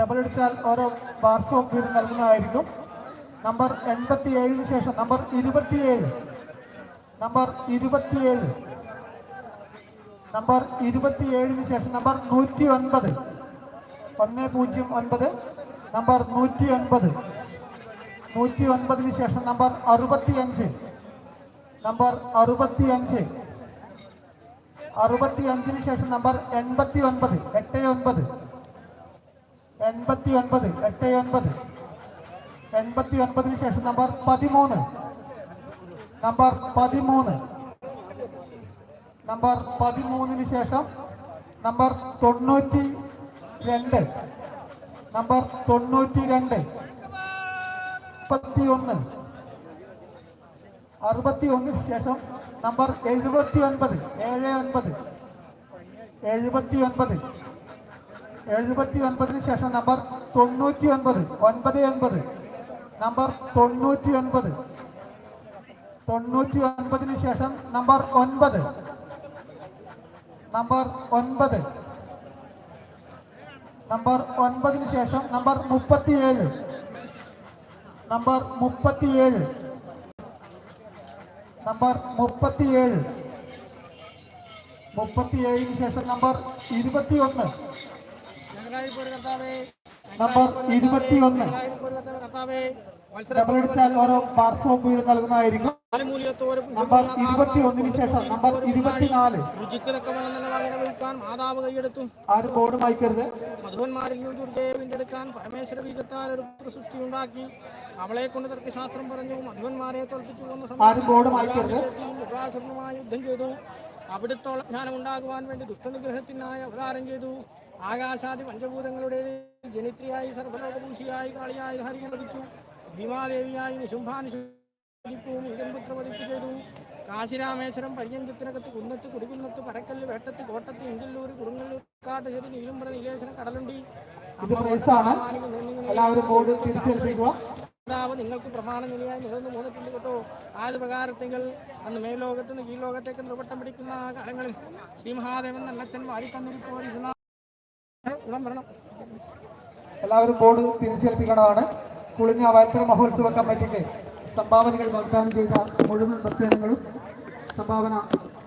Double അടിച്ചാൽ ഓരോ ബാർസോ വീട് നൽകുന്നതായിരിക്കും. നമ്പർ എൺപത്തി ഏഴിന് ശേഷം നമ്പർ ഇരുപത്തിയേഴ്. നമ്പർ ഇരുപത്തിയേഴ്. നമ്പർ ഇരുപത്തിയേഴിന് ശേഷം നമ്പർ നൂറ്റി ഒൻപത് ഒന്ന് പൂജ്യം ഒൻപത് നമ്പർ നൂറ്റി ഒൻപത് നൂറ്റി ഒൻപതിന് ശേഷം നമ്പർ അറുപത്തിയഞ്ച്. നമ്പർ അറുപത്തിയഞ്ച്. അറുപത്തിയഞ്ചിന് ശേഷം നമ്പർ എൺപത്തി ഒൻപത് എട്ട് ഒൻപത്. എൺപത്തി ഒൻപത് എട്ട് ഒൻപത് എൺപത്തി ഒൻപതിന് ശേഷം നമ്പർ പതിമൂന്ന്. നമ്പർ പതിമൂന്ന്. നമ്പർ പതിമൂന്നിന് ശേഷം നമ്പർ തൊണ്ണൂറ്റി രണ്ട് നമ്പർ തൊണ്ണൂറ്റി രണ്ട് മുപ്പത്തി ഒന്ന് അറുപത്തി ഒന്നിന് ശേഷം നമ്പർ എഴുപത്തി ഒൻപത് ഏഴ് ഒൻപത് എഴുപത്തി ഒൻപത് എഴുപത്തി ഒൻപതിന് ശേഷം നമ്പർ തൊണ്ണൂറ്റി ഒൻപത് ഒൻപത് ഒൻപത് നമ്പർ തൊണ്ണൂറ്റി ഒൻപത് തൊണ്ണൂറ്റി ഒൻപതിന് ശേഷം നമ്പർ ഒൻപത്. നമ്പർ ഒൻപത്. നമ്പർ ഒൻപതിന് ശേഷം നമ്പർ മുപ്പത്തിയേഴ്. നമ്പർ മുപ്പത്തിയേഴ്. നമ്പർ മുപ്പത്തിയേഴ്. മുപ്പത്തിയേഴിന് ശേഷം നമ്പർ ഇരുപത്തിയൊന്ന്. നമ്പർ ഇരുപത്തി ഒന്ന് ഡബിളടിച്ചാൽ ഓരോ ബാർസോപ്പ് വീതം നൽകുന്നതായിരിക്കും. നമ്പർ ഇരുപത്തി ഒന്നിന് ശേഷം നമ്പർ ഇരുപത്തിനാല്. മാതാവ് കൈയെടുത്തു. ആരും ബോർഡ് വായിക്കരുത്. മധുവന്മാരിൽ നിന്ന് ദുർജയെ വീണ്ടെടുക്കാൻ പരമേശ്വര ബീജത്താൽ ഒരു സൃഷ്ടി ഉണ്ടാക്കി. അവളെ കൊണ്ട് തർക്കശാസ്ത്രം പറഞ്ഞു. മധുവന്മാരെ തോൽപ്പിച്ചു കൊന്ന ആരും ബോർഡ് വായിക്കരുത്. യുദ്ധം ചെയ്തു. അവിടുത്തോളം ജ്ഞാനം ഉണ്ടാകുവാൻ വേണ്ടി ദുഷ്ടനിഗ്രഹത്തിനായി അവതാരം ചെയ്തു. ആകാശാദി പഞ്ചഭൂതങ്ങളുടെ ജനിത്രിയായി സർവലോകദൂഷിയായി കാളിയായി ഹരിയെ ലഭിച്ചു. ഭീമാദേവിയായി നിശുംഭാനിശും ഇടംപുത്ര പതിപ്പ് ചെയ്തു. കാശിരാമേശ്വരം പരിയഞ്ചത്തിനകത്ത് കുന്നത്ത് കുടികുന്നത്ത് പരക്കല്ല് വേട്ടത്ത് കോട്ടത്ത് ഇഞ്ചല്ലൂർ കുറുങ്ങല്ലൂർ കാട്ടുചെടി നീലുംപുറ നീലേശ്വരം കടലുണ്ടി. എല്ലാവരും ബോർഡ് തിരിച്ചേൽപ്പിക്കുക. മാതാവ് നിങ്ങൾക്ക് നിലയായി മൂന്നിട്ടുണ്ട് കേട്ടോ. ആദ്യ പ്രകാരത്തെങ്കിൽ അന്ന് മേലോകത്ത് നിന്ന് കീഴ്ലോകത്തേക്ക് നിർവട്ടം പിടിക്കുന്ന ആ കാലങ്ങളിൽ ശ്രീ മഹാദേവൻ നല്ലച്ഛൻ വാരിത്തന്നിരിപ്പോൾ ഇരുന്ന ഗുണം വരണം എല്ലാവരും ബോർഡ് തിരിച്ചേൽപ്പിക്കേണ്ടതാണ് കുളിഞ്ഞ വയത്തര മഹോത്സവ കമ്മിറ്റിക്ക് സംഭാവനകൾ വാഗ്ദാനം ചെയ്ത മുഴുവൻ പ്രസ്ഥാനങ്ങളും സംഭാവന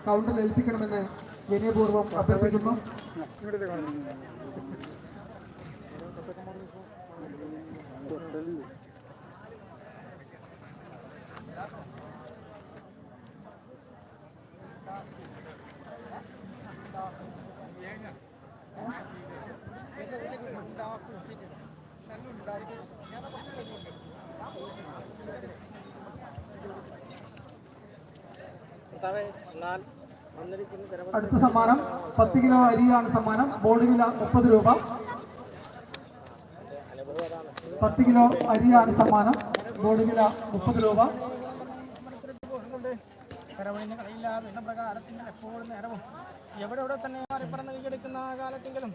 കൗണ്ടറിൽ ഏൽപ്പിക്കണമെന്ന് വിനയപൂർവം അഭ്യർത്ഥിക്കുന്നു. Thank എന്നാൽ അടുത്ത സമ്മാനം പത്ത് കിലോ അരിയാണ് സമ്മാനം. ബോർഡ് വില മുപ്പത് രൂപ. പത്ത് കിലോ അരിയാണ് സമ്മാനം. ബോർഡ് വില മുപ്പത് രൂപ. കരവഴിഞ്ഞ കളിയില്ല എന്ന പ്രകാരത്തിന്റെ എപ്പോഴും നേരവും എവിടെ എവിടെ തന്നെ അറിപ്പറന്ന് കൈയെടുക്കുന്ന കാലത്തെങ്കിലും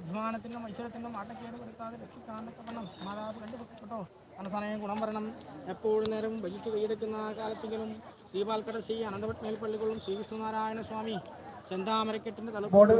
അഭിമാനത്തിനും ഐശ്വര്യത്തിനും ആട്ടക്കേട് വരുത്താതെ രക്ഷിക്കാനൊക്കെ വണ്ണം മാതാവ് കണ്ടുപിടിക്കട്ടോ. അവസാനം ഗുണം വരണം എപ്പോഴും നേരം ഭജിച്ച് കൈയെടുക്കുന്ന കാലത്തെങ്കിലും ശ്രീപാൽക്കട ശ്രീ അനന്തപട്ട് മേൽപ്പള്ളികളും ശ്രീകൃഷ്ണനാരായണ സ്വാമി ചെന്താമരക്കെട്ടിന്റെ തല ബോർഡ്